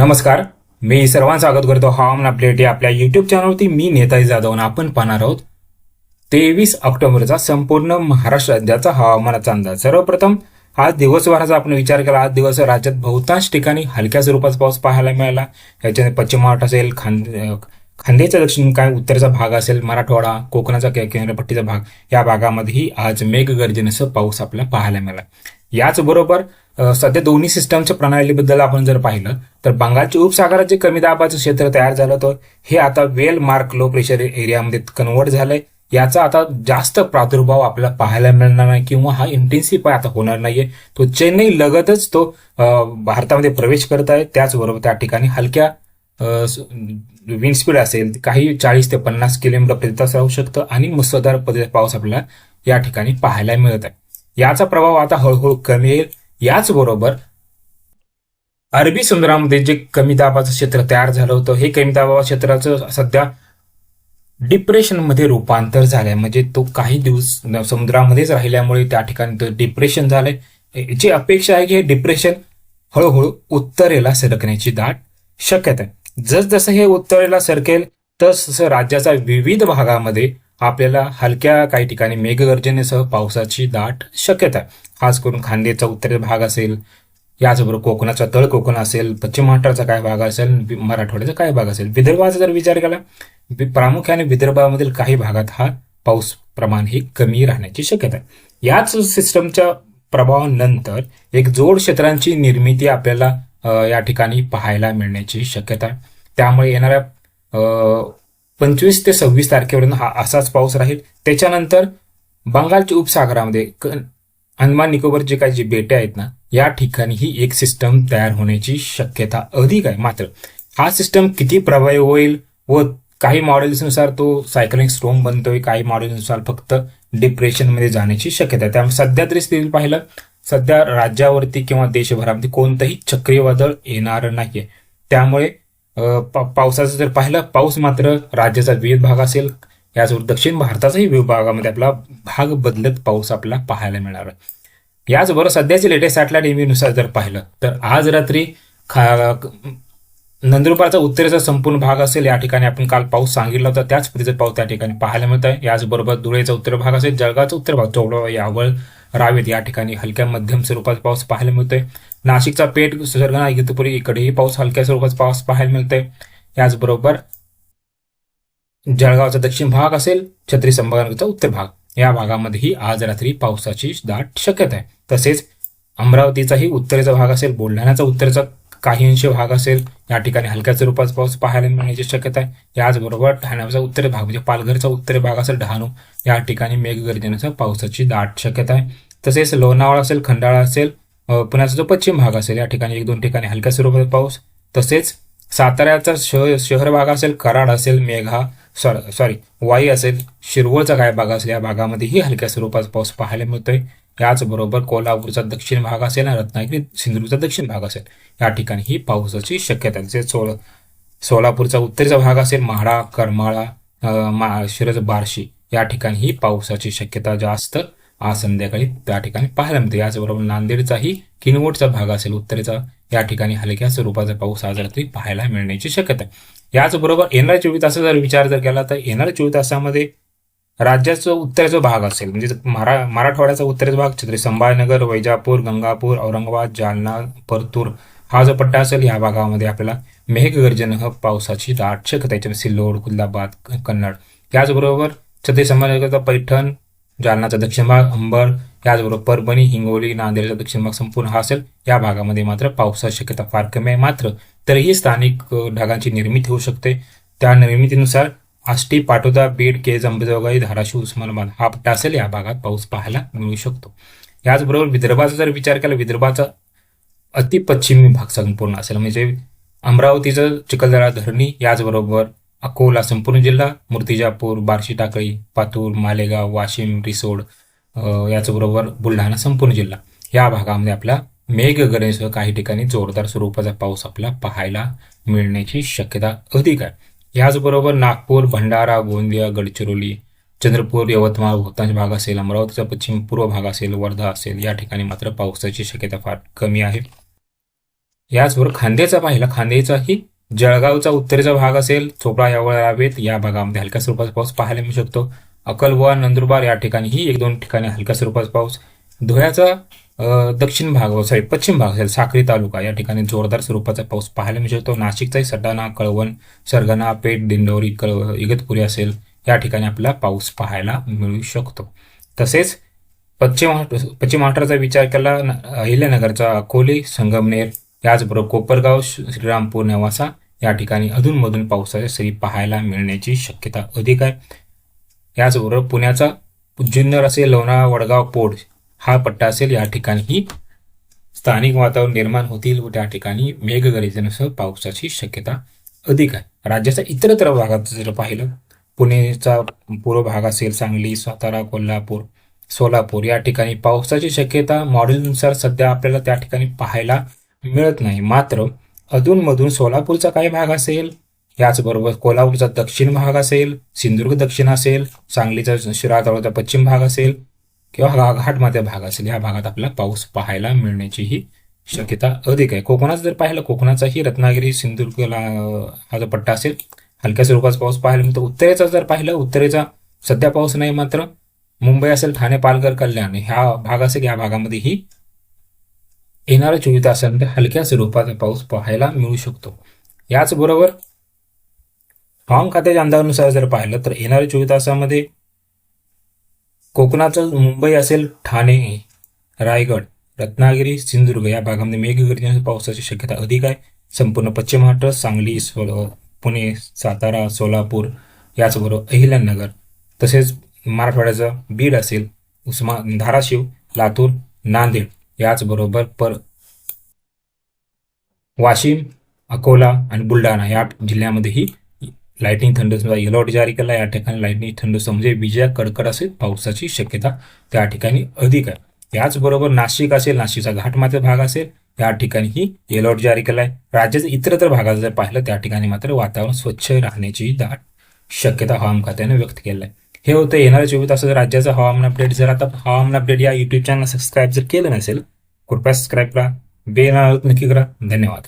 नमस्कार मी सर्वांचं स्वागत करतो हवामान अपडेट या आपल्या युट्यूब चॅनलवरती मी नेताजी जाधव आणि आपण पाहणार आहोत. तेवीस ऑक्टोबरचा संपूर्ण महाराष्ट्र राज्याचा हवामानाचा अंदाज. सर्वप्रथम आज दिवसभराचा आपण विचार केला. आज दिवस राज्यात बहुतांश ठिकाणी हलक्या स्वरूपाचा पाऊस पाहायला मिळाला. याच्यात पश्चिम महाराष्ट्र असेल खान खांद्याचा दक्षिण काय उत्तरचा भाग असेल मराठवाडा कोकणाचा किनारपट्टीचा भाग या भागामध्येही आज मेघगर्जनेसह पाऊस आपल्याला पाहायला मिळाला. याचबरोबर सध्या दोन्ही सिस्टमच्या प्रणालीबद्दल आपण जर पाहिलं तर बंगालच्या उपसागरात जे कमी दाबाचं क्षेत्र तयार झालं होतं. हे आता वेल मार्क लो प्रेशर एरियामध्ये कन्वर्ट झालंय. याचा आता जास्त प्रादुर्भाव आपल्याला पाहायला मिळणार नाही किंवा हा इंटेन्सिफाय आता होणार नाहीये. तो चेन्नई लगतच तो भारतामध्ये प्रवेश करत आहे. त्याचबरोबर त्या ठिकाणी हलक्या विंड स्पीड असेल काही चाळीस ते पन्नास किलोमीटर प्रति तास राहू शकतं आणि मुसळधार पद्धतीचा पाऊस आपल्याला या ठिकाणी पाहायला मिळत आहे. याचा प्रभाव आता हळूहळू कमी येईल. याचबरोबर अरबी समुद्रामध्ये जे कमी दाबाचं क्षेत्र तयार झालं होतं हे कमी दाबाच्या क्षेत्राचं सध्या डिप्रेशनमध्ये रूपांतर झालंय. म्हणजे तो काही दिवस समुद्रामध्येच राहिल्यामुळे त्या ठिकाणी तो डिप्रेशन झालंय. याची अपेक्षा आहे की हे डिप्रेशन हळूहळू उत्तरेला सरकण्याची दाट शक्यता आहे. जसजसं हे उत्तरेला सरकेल तसं राज्याच्या विविध भागामध्ये आपल्याला हलक्या काही ठिकाणी मेघगर्जनेसह पावसाची दाट शक्यता आहे. खास करून खांदेचा उत्तरेचा भाग असेल याचबरोबर कोकणाचा तळ कोकण असेल पश्चिम महाराष्ट्राचा काय भाग असेल मराठवाड्याचा काय भाग असेल. विदर्भाचा जर विचार केला प्रामुख्याने विदर्भामधील काही भागात हा पाऊस प्रमाण हे कमी राहण्याची शक्यता आहे. याच सिस्टमच्या प्रभावानंतर एक जोड क्षेत्रांची निर्मिती आपल्याला या ठिकाणी पाहायला मिळण्याची शक्यता त्यामुळे येणाऱ्या पंचवीस ते सव्वीस तारखेपर्यंत हा असाच पाऊस राहील. त्याच्यानंतर बंगालच्या उपसागरामध्ये क- अंदमान निकोबार जे काही जी बेटे आहेत ना या ठिकाणी ही एक सिस्टम तयार होण्याची शक्यता अधिक आहे. मात्र हा सिस्टम किती प्रभावी होईल व काही मॉडेल्सनुसार तो सायकलिंग स्ट्रोम बनतोय काही मॉडेल्सनुसार फक्त डिप्रेशनमध्ये जाण्याची शक्यता आहे. त्यामुळे सध्या तरी स्थितीत पाहिलं सध्या राज्यावरती किंवा देशभरामध्ये कोणतंही चक्रीवादळ येणार नाहीये. त्यामुळे पा- पावसाचं जर पाहिलं पाऊस मात्र राज्याचा विविध भाग असेल. याचबरोबर दक्षिण भारताचाही विभागामध्ये आपला भाग बदलत पाऊस आपल्याला पाहायला मिळणार. याचबरोबर सध्याचे लेटेस्ट सॅटेलाइट इमेजनुसार जर पाहिलं तर आज रात्री खा नंदुरबारचा उत्तरेचा संपूर्ण भाग असेल या ठिकाणी आपण काल पाऊस सांगितला होता. त्याच पद्धतीचा पाऊस त्या ठिकाणी पाहायला मिळत आहे याचबरोबर धुळेचा उत्तर भाग असेल जळगावचा उत्तर भाग चौडा यावळ रावेत या ठिकाणी हलक्या मध्यम स्वरूपाचा पाऊस पाहायला मिळतोय. नाशिकचा पेठ सुसर्गना इगतपुरी इकडेही पाऊस हलक्या स्वरूपाचा पाऊस पाहायला मिळतोय. याचबरोबर जळगावचा दक्षिण भाग असेल छत्री संभागाचा उत्तर भाग. या भागामध्येही आज रात्री पावसाची दाट शक्यता आहे. तसेच अमरावतीचाही उत्तरेचा भाग असेल बुलढाण्याचा उत्तरेचा काही अंश भाग असेल. या ठिकाणी हलक्याच्या रूपात पाऊस पाहायला मिळण्याची शक्यता आहे. याचबरोबर ठाण्याचा उत्तर भाग म्हणजे पालघरचा उत्तर भाग असेल डहाणू या ठिकाणी मेघगर्जनेचा पावसाची दाट शक्यता आहे. तसेच लोणावळा असेल खंडाळा असेल पुण्याचा जो पश्चिम भाग असेल या ठिकाणी एक दोन ठिकाणी हलक्या स्वरूपाचा पाऊस. तसेच साताऱ्याचा शह शहर भाग असेल कराड असेल मेघा सॉरी सॉरी वाई असेल शिरवळचा काय भाग असेल या भागामध्येही हलक्या स्वरूपाचा पाऊस पाहायला मिळतोय. याचबरोबर कोल्हापूरचा दक्षिण भाग असेल आणि रत्नागिरी सिंधुदुर्गचा दक्षिण भाग असेल. या ठिकाणी ही पावसाची शक्यता आहे. तसेच सोल सोलापूरचा उत्तरेचा भाग असेल म्हाडा करमाळा अ, शिरज बार्शी या ठिकाणी ही पावसाची शक्यता जास्त आज संध्याकाळी त्या ठिकाणी पाहायला मिळते. याचबरोबर नांदेडचाही किनवटचा भाग असेल उत्तरेचा या ठिकाणी हलक्या स्वरूपाचा पाऊस आज रात्री पाहायला मिळण्याची शक्यता आहे. याचबरोबर येणाऱ्या चोवीस तासाचा जर विचार जर केला तर येणाऱ्या चोवीस तासामध्ये राज्याचा उत्तरेचा भाग असेल म्हणजे मरा मराठवाड्याचा उत्तरेचा भाग छत्री संभाजीनगर वैजापूर गंगापूर औरंगाबाद जालना परतूर हा जो पट्टा असेल या भागामध्ये आपल्याला मेघगर्जन पावसाची दाट शक्यता सिल्लोड कुल्लाबाद कन्नड. याचबरोबर छत्री संभाजीनगरचा पैठण जालनाचा दक्षिण भाग अंबर याचबरोबर परभणी हिंगोली नांदेडचा दक्षिण भाग संपूर्ण हा असेल या भागामध्ये मात्र पावसाची शक्यता फार कमी आहे. मात्र तरीही स्थानिक ढगांची निर्मिती होऊ शकते. त्या निर्मितीनुसार आष्टी पाटोदा बीड केज अंबेजोगाई धाराशिव उस्मानाबाद हा पट्टा असेल या भागात पाऊस पाहायला मिळू शकतो. याचबरोबर विदर्भाचा जर विचार केला विदर्भाचा अतिपश्चिमी भाग संपूर्ण असेल म्हणजे अमरावतीचं चिखलदरा धरणी याचबरोबर अकोला संपूर्ण जिल्हा मूर्तिजापूर बार्शी टाकळी पातूर मालेगाव वाशिम रिसोड याचबरोबर बुलढाणा संपूर्ण जिल्हा. या भागामध्ये आपला मेघगर्जनेसह काही ठिकाणी जोरदार स्वरूपाचा पाऊस आपल्याला पाहायला मिळण्याची शक्यता अधिक आहे. याचबरोबर नागपूर भंडारा गोंदिया गडचिरोली चंद्रपूर यवतमाळ बहुतांश भाग असेल अमरावतीचा पश्चिम पूर्व भाग असेल वर्धा असेल या ठिकाणी मात्र पावसाची शक्यता फार कमी आहे. याचबरोबर खांद्याचा पाहिला खांद्याचाही जळगावचा उत्तरेचा भाग असेल चोपडा यावळ रावेत या भागामध्ये हलक्या स्वरूपाचा पाऊस पाहायला मिळू शकतो. अकलवा नंदुरबार या ठिकाणीही एक दोन ठिकाणी हलक्या स्वरूपाचा पाऊस. धुळ्याचा दक्षिण भाग सॉरी पश्चिम भाग असेल साक्री तालुका या ठिकाणी जोरदार स्वरूपाचा पाऊस पाहायला मिळू शकतो नाशिकचाही सटाणा कळवण सरगणा पेठ दिंडोरी कळ इगतपुरी असेल या ठिकाणी आपला पाऊस पाहायला मिळू शकतो. तसेच पश्चिम पश्चिम महाराष्ट्राचा विचार केला अहिल्यानगरचा अकोले संगमनेर याचबरोबर कोपरगाव श्रीरामपूर नेवासा या ठिकाणी अधूनमधून पावसाच्या सरी पाहायला मिळण्याची शक्यता अधिक आहे. याचबरोबर पुण्याचा जुन्नर असेल लोणावळा वडगाव पोड हा पट्टा असेल या ठिकाणी स्थानिक वातावरण निर्माण होतील व त्या ठिकाणी मेघगर्जनेसह पावसाची शक्यता अधिक आहे. राज्याच्या इतरत्र भागात जर पाहिलं पुणेचा पूर्व भाग असेल सांगली सातारा कोल्हापूर सोलापूर या ठिकाणी पावसाची शक्यता मॉडेलनुसार सध्या आपल्याला त्या ठिकाणी पाहायला मिळत नाही. मात्र अधूनमधून सोलापूरचा काही भाग असेल याचबरोबर कोल्हापूरचा दक्षिण भाग असेल सिंधुदुर्ग दक्षिण असेल सांगलीचा शिरा तालुक्याचा पश्चिम भाग असेल किंवा घा- घाटमाथ्या भाग असेल या भागात आपल्याला पाऊस पाहायला मिळण्याचीही शक्यता अधिक आहे. कोकणात जर पाहिलं कोकणाचाही रत्नागिरी सिंधुदुर्गला हा जो पट्टा असेल हलक्या स्वरूपाचा पाऊस पाहायला मिळतो. उत्तरेचा जर पाहिलं उत्तरेचा सध्या पाऊस नाही मात्र मुंबई असेल ठाणे पालघर कल्याण ह्या भाग असेल या भागामध्येही येणाऱ्या चोवीस तासांमध्ये हलक्या स्वरूपाचा पाऊस पाहायला मिळू शकतो. याचबरोबर हवामान खात्याच्या अंदाजानुसार जर पाहिलं तर येणाऱ्या चोवीस तासामध्ये कोकणाचं मुंबई असेल ठाणे रायगड रत्नागिरी सिंधुदुर्ग या भागामध्ये मेघगर्जनेसह पावसाची शक्यता अधिक आहे. संपूर्ण पश्चिम महाराष्ट्र सांगली सोल पुणे सातारा सोलापूर याचबरोबर अहिल्यानगर तसेच मराठवाड्याचं बीड असेल उस्मा धाराशिव लातूर नांदेड याचबरोबर पर वाशिम अकोला आणि बुलढाणा या जिल्ह्यामध्येही लाईटनिंग थंडरचा अलर्ट जारी केला या ठिकाणी लाईटनिंग थंडस म्हणजे विजया कडकड असेल पावसाची शक्यता त्या ठिकाणी अधिक आहे. याचबरोबर नाशिक असेल नाशिकचा घाटमाथ्या भाग असेल या ठिकाणी ही अलर्ट जारी केला आहे राज्याच्या इतरत्र भागात जर पाहिलं त्या ठिकाणी मात्र वातावरण स्वच्छ राहण्याची दाट शक्यता हवामान खात्याने व्यक्त केलं आहे हे होतं येणाऱ्या चोवीस तासात राज्याचं हवामान अपडेट जर आता हवामान अपडेट या युट्यूब चॅनल सबस्क्राईब जर केलं नसेल कृपया सबस्क्राईब करा. बेल नक्की करा. धन्यवाद.